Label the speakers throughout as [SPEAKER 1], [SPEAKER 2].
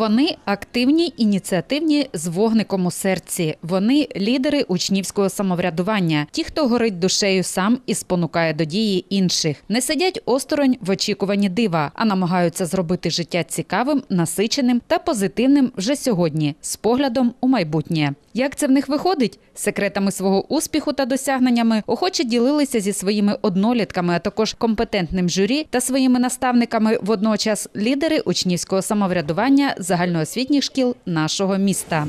[SPEAKER 1] Вони активні, ініціативні з вогником у серці. Вони лідери учнівського самоврядування, ті, хто горить душею сам і спонукає до дії інших, не сидять осторонь в очікуванні дива, а намагаються зробити життя цікавим, насиченим та позитивним вже сьогодні, з поглядом у майбутнє. Як це в них виходить? Секретами свого успіху та досягненнями охоче ділилися зі своїми однолітками, а також компетентним журі та своїми наставниками водночас лідери учнівського самоврядування загальноосвітніх шкіл нашого міста.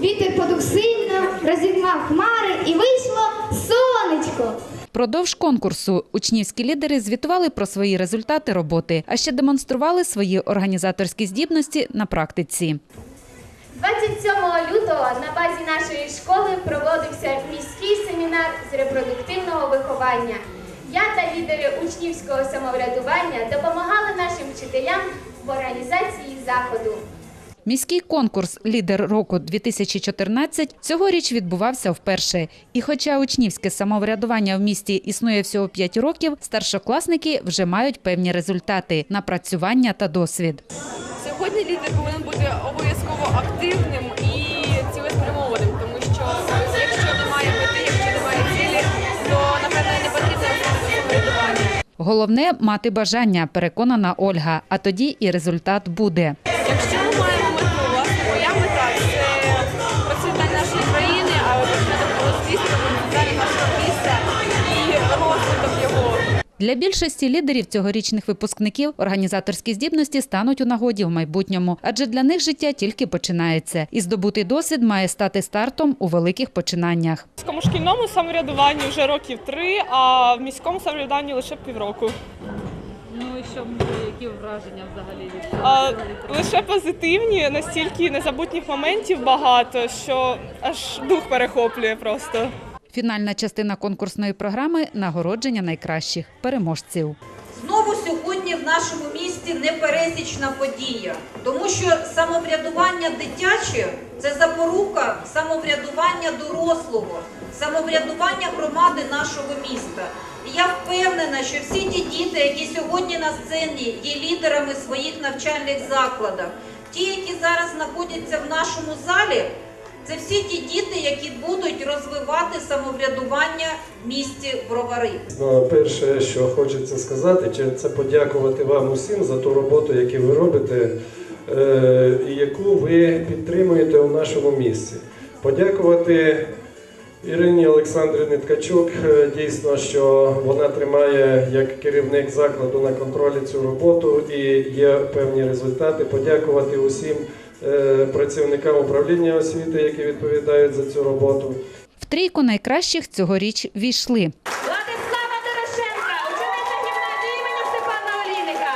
[SPEAKER 2] Вітер подув сильно, розігнав хмари і вийшло сонечко.
[SPEAKER 1] Впродовж конкурсу учнівські лідери звітували про свої результати роботи, а ще демонстрували свої організаторські здібності на практиці.
[SPEAKER 2] 27 лютого на базі нашої школи проводився міський семінар з репродуктивного виховання. Я та лідери учнівського самоврядування допомагали нашим вчителям в організації заходу.
[SPEAKER 1] Міський конкурс Лідер року 2014 цьогоріч відбувався вперше. І хоча учнівське самоврядування в місті існує всього 5 років, старшокласники вже мають певні результати, напрацювання та досвід.
[SPEAKER 3] Сьогодні лідер повинен бути обов'язково активним і цілеспрямованим,
[SPEAKER 1] Головне мати бажання, переконана Ольга. А тоді і результат буде. Для більшості лідерів цьогорічних випускників організаторські здібності стануть у нагоді в майбутньому, адже для них життя тільки починається, і здобутий досвід має стати стартом у великих починаннях.
[SPEAKER 4] В шкільному самоврядуванні вже років три, а в міському самоврядуванні лише півроку.
[SPEAKER 5] Ну і що які враження взагалі
[SPEAKER 4] А, лише позитивні, настільки незабутніх моментів багато, що аж дух перехоплює просто.
[SPEAKER 1] Фінальна частина конкурсної програми нагородження найкращих переможців.
[SPEAKER 6] Знову сьогодні в нашому місті непересічна подія, тому що самоврядування дитяче це запорука самоврядування дорослого, самоврядування громади нашого міста. І я впевнена, що всі ті діти, які сьогодні на сцені є лідерами своїх навчальних закладах, ті, які зараз знаходяться в нашому залі, це всі ті діти, які будуть розвивати самоврядування в місті Бровари.
[SPEAKER 7] Ну, перше, що хочеться сказати, це подякувати вам усім за ту роботу, яку ви робите, е, і яку ви підтримуєте у нашому місті. Подякувати Ірині Олександрівні Ткачук. е, Дійсно, що вона тримає як керівник закладу на контролі цю роботу і є певні результати. Подякувати усім е, працівникам управління освіти, які відповідають за цю роботу.
[SPEAKER 1] В трійку найкращих цьогоріч війшли
[SPEAKER 2] Владислава Дорошенка, учениця гімназії імені Степана Олійника.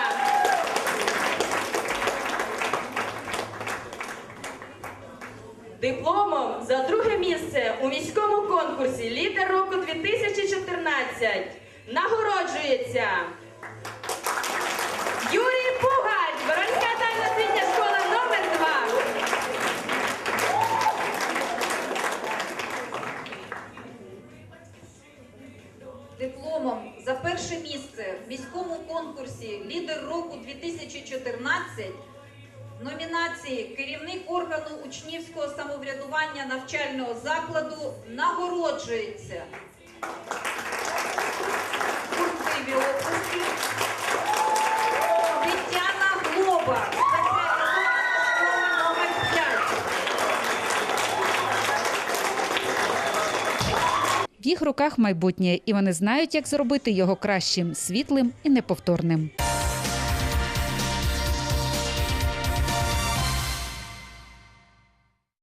[SPEAKER 8] Дипломом за друге місце у міському конкурсі Лідер року 2014 нагороджується
[SPEAKER 6] Дипломом за перше місце в міському конкурсі Лідер року 2014 в номінації Керівник органу учнівського самоврядування навчального закладу нагороджується.
[SPEAKER 1] Їх руках майбутнє, і вони знають, як зробити його кращим, світлим і неповторним.